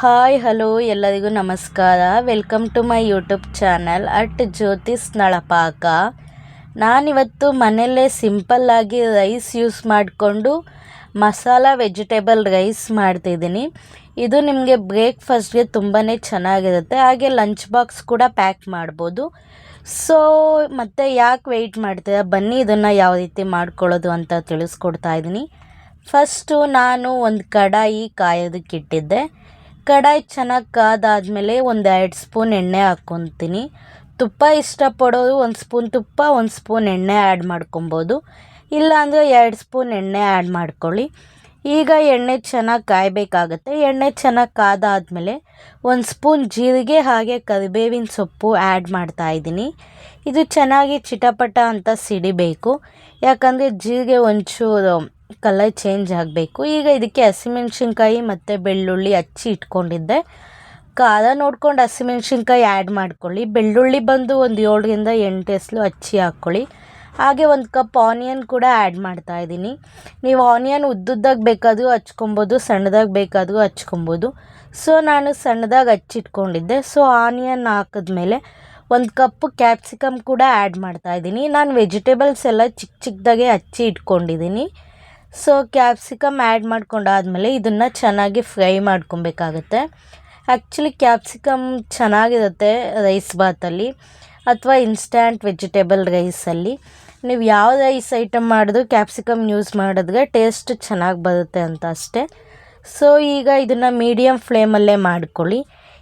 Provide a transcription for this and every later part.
Hi, hello, ಎಲ್ಲರಿಗೂ ನಮಸ್ಕಾರ. Welcome to my YouTube channel at Jyothi's Nalapaka. ನಾನಿವತ್ತು ಮನೆಯಲ್ಲೇ ಸಿಂಪಲ್ಲಾಗಿ ರೈಸ್ ಯೂಸ್ ಮಾಡಿಕೊಂಡು ಮಸಾಲ ವೆಜಿಟೇಬಲ್ ರೈಸ್ ಮಾಡ್ತಿದ್ದೀನಿ. ಇದು ನಿಮಗೆ ಬ್ರೇಕ್ಫಾಸ್ಟ್ಗೆ ತುಂಬಾ ಚೆನ್ನಾಗಿರುತ್ತೆ. ಹಾಗೆ ಲಂಚ್ ಬಾಕ್ಸ್ ಕೂಡ ಪ್ಯಾಕ್ ಮಾಡ್ಬೋದು. ಸೊ ಮತ್ತು ಯಾಕೆ ವೆಯ್ಟ್ ಮಾಡ್ತೀರಾ? ಬನ್ನಿ, ಇದನ್ನು ಯಾವ ರೀತಿ ಮಾಡ್ಕೊಳ್ಳೋದು ಅಂತ ತಿಳಿಸ್ಕೊಡ್ತಾ ಇದ್ದೀನಿ. ಫಸ್ಟು ನಾನು ಒಂದು ಕಡಾಯಿ ಕಾಯೋದಕ್ಕೆ ಇಟ್ಟಿದ್ದೆ ಕಡಾಯಿ ಚೆನ್ನಾಗಿ ಕಾದಾದಮೇಲೆ ಒಂದು ಎರಡು ಸ್ಪೂನ್ ಎಣ್ಣೆ ಹಾಕ್ಕೊತೀನಿ ತುಪ್ಪ ಇಷ್ಟಪಡೋರು ಒಂದು ಸ್ಪೂನ್ ತುಪ್ಪ, ಒಂದು ಸ್ಪೂನ್ ಎಣ್ಣೆ ಆ್ಯಡ್ ಮಾಡ್ಕೊಬೋದು. ಇಲ್ಲಾಂದರೆ ಎರಡು ಸ್ಪೂನ್ ಎಣ್ಣೆ ಆ್ಯಡ್ ಮಾಡ್ಕೊಳ್ಳಿ. ಈಗ ಎಣ್ಣೆ ಚೆನ್ನಾಗಿ ಕಾಯಬೇಕಾಗತ್ತೆ. ಎಣ್ಣೆ ಚೆನ್ನಾಗಿ ಕಾದಾದಮೇಲೆ ಒಂದು ಸ್ಪೂನ್ ಜೀರಿಗೆ ಹಾಗೆ ಕರಿಬೇವಿನ ಸೊಪ್ಪು ಆ್ಯಡ್ ಮಾಡ್ತಾ ಇದ್ದೀನಿ. ಇದು ಚೆನ್ನಾಗಿ ಚಿಟಪಟ ಅಂತ ಸಿಡಿಬೇಕು. ಯಾಕಂದರೆ ಜೀರಿಗೆ ಒಂಚೂರು ಕಲರ್ ಚೇಂಜ್ ಆಗಬೇಕು. ಈಗ ಇದಕ್ಕೆ ಹಸಿಮೆಣ್ಸಿನ್ಕಾಯಿ ಮತ್ತು ಬೆಳ್ಳುಳ್ಳಿ ಹಚ್ಚಿ ಇಟ್ಕೊಂಡಿದ್ದೆ. ಖಾರ ನೋಡ್ಕೊಂಡು ಹಸಿಮೆಣ್ಸಿನ್ಕಾಯಿ ಆ್ಯಡ್ ಮಾಡ್ಕೊಳ್ಳಿ. ಬೆಳ್ಳುಳ್ಳಿ ಬಂದು ಒಂದು ಏಳರಿಂದ ಎಂಟು ಎಸ್ಲು ಹಚ್ಚಿ ಹಾಕ್ಕೊಳ್ಳಿ. ಹಾಗೆ ಒಂದು ಕಪ್ ಆನಿಯನ್ ಕೂಡ ಆ್ಯಡ್ ಮಾಡ್ತಾ ಇದ್ದೀನಿ. ನೀವು ಆನಿಯನ್ ಉದ್ದುದ್ದಾಗಿ ಬೇಕಾದರೂ ಹಚ್ಕೊಬೋದು, ಸಣ್ಣದಾಗಿ ಬೇಕಾದರೂ ಹಚ್ಕೊಬೋದು. ಸೊ ನಾನು ಸಣ್ಣದಾಗಿ ಹಚ್ಚಿಟ್ಕೊಂಡಿದ್ದೆ. ಸೊ ಆನಿಯನ್ ಹಾಕಿದ್ಮೇಲೆ ಒಂದು ಕಪ್ ಕ್ಯಾಪ್ಸಿಕಮ್ ಕೂಡ ಆ್ಯಡ್ ಮಾಡ್ತಾ ಇದ್ದೀನಿ. ನಾನು ವೆಜಿಟೇಬಲ್ಸ್ ಎಲ್ಲ ಚಿಕ್ಕ ಚಿಕ್ಕದಾಗೆ ಹಚ್ಚಿ ಇಟ್ಕೊಂಡಿದ್ದೀನಿ. ಸೊ ಕ್ಯಾಪ್ಸಿಕಮ್ ಆ್ಯಡ್ ಮಾಡ್ಕೊಂಡಾದಮೇಲೆ ಇದನ್ನು ಚೆನ್ನಾಗಿ ಫ್ರೈ ಮಾಡ್ಕೊಬೇಕಾಗತ್ತೆ. ಆ್ಯಕ್ಚುಲಿ ಕ್ಯಾಪ್ಸಿಕಮ್ ಚೆನ್ನಾಗಿರುತ್ತೆ ರೈಸ್ ಬಾತಲ್ಲಿ ಅಥವಾ ಇನ್ಸ್ಟ್ಯಾಂಟ್ ವೆಜಿಟೇಬಲ್ ರೈಸಲ್ಲಿ ನೀವು ಯಾವ ರೈಸ್ ಐಟಮ್ ಮಾಡಿದ್ರು ಕ್ಯಾಪ್ಸಿಕಮ್ ಯೂಸ್ ಮಾಡಿದ್ರೆ ಟೇಸ್ಟ್ ಚೆನ್ನಾಗಿ ಬರುತ್ತೆ ಅಂತ ಅಷ್ಟೇ. ಸೊ ಈಗ ಇದನ್ನು ಮೀಡಿಯಮ್ ಫ್ಲೇಮಲ್ಲೇ ಮಾಡ್ಕೊಳ್ಳಿ.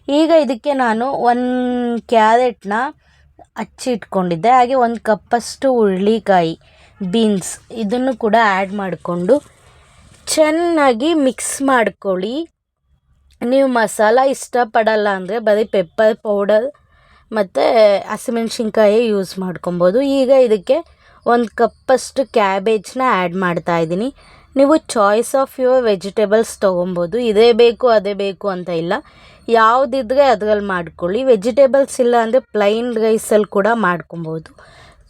ಈಗ ಇದಕ್ಕೆ ನಾನು ಒಂದು ಕ್ಯಾರೆಟ್ನ ಹಚ್ಚಿ ಇಟ್ಕೊಂಡಿದ್ದೆ. ಹಾಗೆ ಒಂದು ಕಪ್ಪಷ್ಟು ಹುರುಳಿಕಾಯಿ. ಬೀನ್ಸ್ ಇದನ್ನು ಕೂಡ ಆ್ಯಡ್ ಮಾಡಿಕೊಂಡು ಚೆನ್ನಾಗಿ ಮಿಕ್ಸ್ ಮಾಡ್ಕೊಳ್ಳಿ. ನೀವು ಮಸಾಲ ಇಷ್ಟಪಡಲ್ಲ ಅಂದರೆ ಬರೀ ಪೆಪ್ಪರ್ ಪೌಡರ್ ಮತ್ತು ಹಸಿಮೆಣ್ಸಿನ್ಕಾಯಿ ಯೂಸ್ ಮಾಡ್ಕೊಬೋದು. ಈಗ ಇದಕ್ಕೆ ಒಂದು ಕಪ್ಪಷ್ಟು ಕ್ಯಾಬೇಜ್ನ ಆ್ಯಡ್ ಮಾಡ್ತಾ ಇದ್ದೀನಿ. ನೀವು ಚಾಯ್ಸ್ ಆಫ್ ಯುವರ್ ವೆಜಿಟೇಬಲ್ಸ್ ತೊಗೊಬೋದು. ಇದೇ ಬೇಕು, ಅದೇ ಬೇಕು ಅಂತ ಇಲ್ಲ. ಯಾವುದಿದ್ರೆ ಅದರಲ್ಲಿ ಮಾಡ್ಕೊಳ್ಳಿ. ವೆಜಿಟೇಬಲ್ಸ್ ಇಲ್ಲ ಅಂದರೆ ಪ್ಲೈನ್ ರೈಸಲ್ಲಿ ಕೂಡ ಮಾಡ್ಕೊಬೋದು.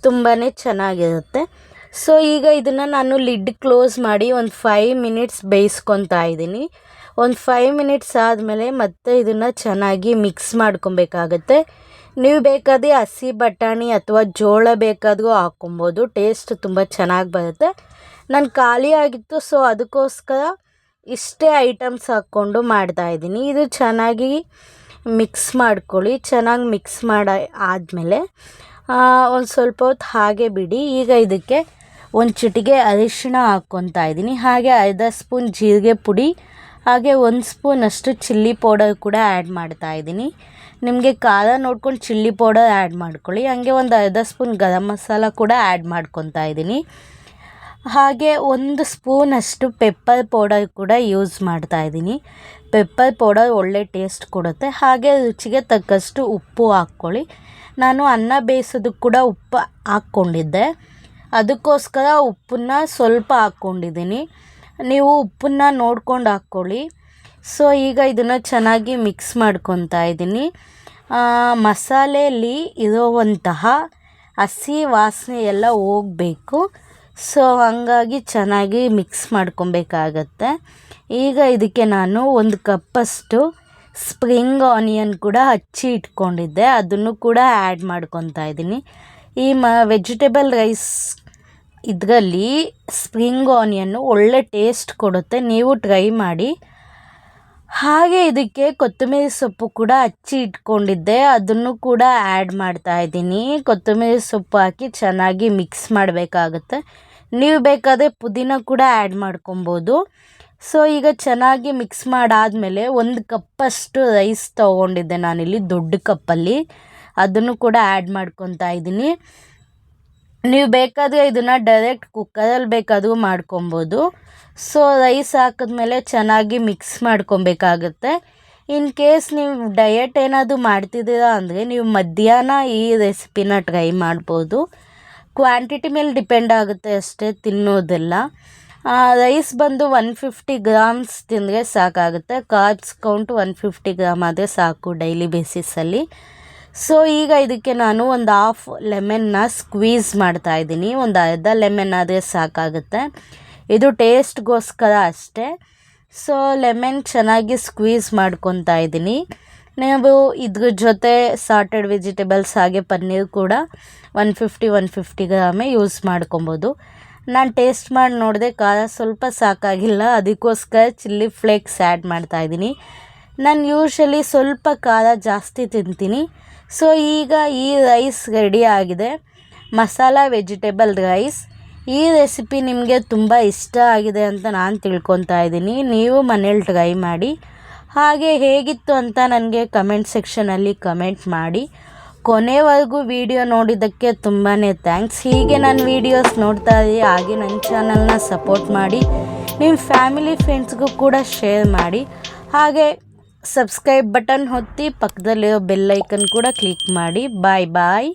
ತುಂಬಾ ಚೆನ್ನಾಗಿರುತ್ತೆ. ಸೊ ಈಗ ಇದನ್ನು ನಾನು ಲಿಡ್ ಕ್ಲೋಸ್ ಮಾಡಿ ಒಂದು ಫೈವ್ ಮಿನಿಟ್ಸ್ ಬೇಯಿಸ್ಕೊತಾ ಇದ್ದೀನಿ. ಒಂದು ಫೈವ್ ಮಿನಿಟ್ಸ್ ಆದಮೇಲೆ ಮತ್ತೆ ಇದನ್ನು ಚೆನ್ನಾಗಿ ಮಿಕ್ಸ್ ಮಾಡ್ಕೊಬೇಕಾಗತ್ತೆ. ನೀವು ಬೇಕಾದರೆ ಹಸಿ ಬಟಾಣಿ ಅಥವಾ ಜೋಳ ಬೇಕಾದ್ರೂ ಹಾಕ್ಕೊಬೋದು. ಟೇಸ್ಟ್ ತುಂಬ ಚೆನ್ನಾಗಿ ಬರುತ್ತೆ. ನಾನು ಖಾಲಿ ಆಗಿತ್ತು ಸೊ ಅದಕ್ಕೋಸ್ಕರ ಇಷ್ಟೇ ಐಟಮ್ಸ್ ಹಾಕ್ಕೊಂಡು ಮಾಡ್ತಾಯಿದ್ದೀನಿ ಇದು ಚೆನ್ನಾಗಿ ಮಿಕ್ಸ್ ಮಾಡ್ಕೊಳ್ಳಿ. ಚೆನ್ನಾಗಿ ಮಿಕ್ಸ್ ಮಾಡ, ಆದಮೇಲೆ ಒಂದು ಸ್ವಲ್ಪ ಹೊತ್ತು ಹಾಗೆ ಬಿಡಿ. ಈಗ ಇದಕ್ಕೆ ಒಂದು ಚಿಟಿಗೆ ಅರಿಶಿಣ ಹಾಕ್ಕೊತಾ ಇದ್ದೀನಿ. ಹಾಗೆ ಅರ್ಧ ಸ್ಪೂನ್ ಜೀರಿಗೆ ಪುಡಿ, ಹಾಗೆ ಒಂದು ಸ್ಪೂನಷ್ಟು ಚಿಲ್ಲಿ ಪೌಡರ್ ಕೂಡ ಆ್ಯಡ್ ಮಾಡ್ತಾ ಇದ್ದೀನಿ. ನಿಮಗೆ ಖಾರ ನೋಡ್ಕೊಂಡು ಚಿಲ್ಲಿ ಪೌಡರ್ ಆ್ಯಡ್ ಮಾಡ್ಕೊಳ್ಳಿ. ಹಾಗೆ ಒಂದು ಅರ್ಧ ಸ್ಪೂನ್ ಗರಂ ಮಸಾಲ ಕೂಡ ಆ್ಯಡ್ ಮಾಡ್ಕೊತಾ ಇದ್ದೀನಿ. ಹಾಗೆ ಒಂದು ಸ್ಪೂನಷ್ಟು ಪೆಪ್ಪರ್ ಪೌಡರ್ ಕೂಡ ಯೂಸ್ ಮಾಡ್ತಾ ಇದ್ದೀನಿ. ಪೆಪ್ಪರ್ ಪೌಡರ್ ಒಳ್ಳೆ ಟೇಸ್ಟ್ ಕೊಡುತ್ತೆ. ಹಾಗೆ ರುಚಿಗೆ ತಕ್ಕಷ್ಟು ಉಪ್ಪು ಹಾಕ್ಕೊಳ್ಳಿ. ನಾನು ಅನ್ನ ಬೇಯಿಸೋದಕ್ಕೆ ಕೂಡ ಉಪ್ಪು ಹಾಕ್ಕೊಂಡಿದ್ದೆ. ಅದಕ್ಕೋಸ್ಕರ ಉಪ್ಪನ್ನ ಸ್ವಲ್ಪ ಹಾಕ್ಕೊಂಡಿದ್ದೀನಿ. ನೀವು ಉಪ್ಪನ್ನ ನೋಡ್ಕೊಂಡು ಹಾಕ್ಕೊಳ್ಳಿ. ಸೊ ಈಗ ಇದನ್ನು ಚೆನ್ನಾಗಿ ಮಿಕ್ಸ್ ಮಾಡ್ಕೊತಾ ಇದ್ದೀನಿ. ಮಸಾಲೆಯಲ್ಲಿ ಇರುವಂತಹ ಹಸಿ ವಾಸನೆ ಎಲ್ಲ ಹೋಗಬೇಕು. ಸೊ ಹಾಗಾಗಿ ಚೆನ್ನಾಗಿ ಮಿಕ್ಸ್ ಮಾಡ್ಕೊಬೇಕಾಗತ್ತೆ. ಈಗ ಇದಕ್ಕೆ ನಾನು ಒಂದು ಕಪ್ಪಷ್ಟು ಸ್ಪ್ರಿಂಗ್ ಆನಿಯನ್ ಕೂಡ ಹಚ್ಚಿ ಇಟ್ಕೊಂಡಿದ್ದೆ. ಅದನ್ನು ಕೂಡ ಆ್ಯಡ್ ಮಾಡ್ಕೊತಾ ಇದ್ದೀನಿ. ಈ ಮ ವೆಜಿಟೇಬಲ್ ರೈಸ್ ಇದರಲ್ಲಿ ಸ್ಪ್ರಿಂಗ್ ಆನಿಯನ್ನು ಒಳ್ಳೆ ಟೇಸ್ಟ್ ಕೊಡುತ್ತೆ. ನೀವು ಟ್ರೈ ಮಾಡಿ. ಹಾಗೆ ಇದಕ್ಕೆ ಕೊತ್ತಂಬರಿ ಸೊಪ್ಪು ಕೂಡ ಹಚ್ಚಿ ಇಟ್ಕೊಂಡಿದ್ದೆ. ಅದನ್ನು ಕೂಡ ಆ್ಯಡ್ ಮಾಡ್ತಾ ಇದ್ದೀನಿ. ಕೊತ್ತಂಬರಿ ಸೊಪ್ಪು ಹಾಕಿ ಚೆನ್ನಾಗಿ ಮಿಕ್ಸ್ ಮಾಡಬೇಕಾಗುತ್ತೆ. ನೀವು ಬೇಕಾದರೆ ಪುದೀನ ಕೂಡ ಆ್ಯಡ್ ಮಾಡ್ಕೊಬೋದು. ಸೊ, ಈಗ ಚೆನ್ನಾಗಿ ಮಿಕ್ಸ್ ಮಾಡಾದಮೇಲೆ ಒಂದು ಕಪ್ಪಷ್ಟು ರೈಸ್ ತೊಗೊಂಡಿದ್ದೆ ನಾನಿಲ್ಲಿ, ದೊಡ್ಡ ಕಪ್ಪಲ್ಲಿ. ಅದನ್ನು ಕೂಡ ಆ್ಯಡ್ ಮಾಡ್ಕೊತಾ ಇದ್ದೀನಿ. ನೀವು ಬೇಕಾದರೆ ಇದನ್ನು ಡೈರೆಕ್ಟ್ ಕುಕ್ಕರಲ್ಲಿ ಬೇಕಾದರೂ ಮಾಡ್ಕೊಬೋದು. ಸೊ ರೈಸ್ ಹಾಕಿದ್ಮೇಲೆ ಚೆನ್ನಾಗಿ ಮಿಕ್ಸ್ ಮಾಡ್ಕೊಬೇಕಾಗುತ್ತೆ. ಇನ್ ಕೇಸ್ ನೀವು ಡಯಟ್ ಏನಾದರೂ ಮಾಡ್ತಿದ್ದೀರಾ ಅಂದರೆ ನೀವು ಮಧ್ಯಾಹ್ನ ಈ ರೆಸಿಪಿನ ಟ್ರೈ ಮಾಡ್ಬೋದು. ಕ್ವಾಂಟಿಟಿ ಮೇಲೆ ಡಿಪೆಂಡ್ ಆಗುತ್ತೆ ಅಷ್ಟೇ ತಿನ್ನೋದೆಲ್ಲ. ರೈಸ್ ಬಂದು ಒನ್ ಫಿಫ್ಟಿ ಗ್ರಾಮ್ಸ್ ತಿಂದರೆ ಸಾಕಾಗುತ್ತೆ. Carbs count one fifty gram ಆದರೆ ಸಾಕು ಡೈಲಿ ಬೇಸಿಸಲ್ಲಿ ಸೊ ಈಗ ಇದಕ್ಕೆ ನಾನು ಒಂದು ಹಾಫ್ ಲೆಮನ್ನ ಸ್ಕ್ವೀಸ್ ಮಾಡ್ತಾ ಇದ್ದೀನಿ. ಒಂದು ಅರ್ಧ ಲೆಮನ್ ಆದರೆ ಸಾಕಾಗುತ್ತೆ. ಇದು ಟೇಸ್ಟ್ಗೋಸ್ಕರ ಅಷ್ಟೇ. ಸೊ ಲೆಮನ್ ಚೆನ್ನಾಗಿ ಸ್ಕ್ವೀಸ್ ಮಾಡ್ಕೊತಾ ಇದ್ದೀನಿ. ನೀವು ಇದ್ರ ಜೊತೆ ಸಾರ್ಟೆಡ್ ವೆಜಿಟೇಬಲ್ಸ್ ಹಾಗೆ ಪನ್ನೀರ್ ಕೂಡ ಒನ್ ಫಿಫ್ಟಿ ಒನ್ ಫಿಫ್ಟಿ ಗ್ರಾಮೇ ಯೂಸ್ ಮಾಡ್ಕೊಬೋದು. ನಾನು ಟೇಸ್ಟ್ ಮಾಡಿ ನೋಡಿದೆ ಖಾರ ಸ್ವಲ್ಪ ಸಾಕಾಗಿಲ್ಲ. ಅದಕ್ಕೋಸ್ಕರ ಚಿಲ್ಲಿ ಫ್ಲೇಕ್ಸ್ ಆ್ಯಡ್ ಮಾಡ್ತಾಯಿದ್ದೀನಿ ನಾನು ಯೂಶ್ವಲಿ ಸ್ವಲ್ಪ ಖಾರ ಜಾಸ್ತಿ ತಿಂತೀನಿ. ಸೊ ಈಗ ಈ ರೈಸ್ ರೆಡಿ ಆಗಿದೆ. ಮಸಾಲ ವೆಜಿಟೇಬಲ್ ರೈಸ್ ಈ ರೆಸಿಪಿ ನಿಮಗೆ ತುಂಬ ಇಷ್ಟ ಆಗಿದೆ ಅಂತ ನಾನು ತಿಳ್ಕೊತಾ ಇದ್ದೀನಿ. ನೀವು ಮನೇಲಿ ಟ್ರೈ ಮಾಡಿ. ಹಾಗೆ ಹೇಗಿತ್ತು ಅಂತ ನನಗೆ ಕಮೆಂಟ್ ಸೆಕ್ಷನಲ್ಲಿ ಕಮೆಂಟ್ ಮಾಡಿ. ಕೊನೆವರೆಗೂ ವಿಡಿಯೋ ನೋಡಿದ್ದಕ್ಕೆ ತುಂಬಾ ಥ್ಯಾಂಕ್ಸ್ ಹೀಗೆ ನನ್ನ ವೀಡಿಯೋಸ್ ನೋಡ್ತಾ ಇರಿ ಹಾಗೆ ನನ್ನ ಚಾನಲ್ನ ಸಪೋರ್ಟ್ ಮಾಡಿ. ನಿಮ್ಮ ಫ್ಯಾಮಿಲಿ ಫ್ರೆಂಡ್ಸ್ಗೂ ಕೂಡ ಶೇರ್ ಮಾಡಿ. ಹಾಗೆ ಸಬ್ಸ್ಕ್ರೈಬ್ ಬಟನ್ ಹೊತ್ತಿ ಪಕ್ಕದಲ್ಲಿರೋ ಬೆಲ್ ಐಕನ್ ಕೂಡ ಕ್ಲಿಕ್ ಮಾಡಿ. ಬಾಯ್ ಬಾಯ್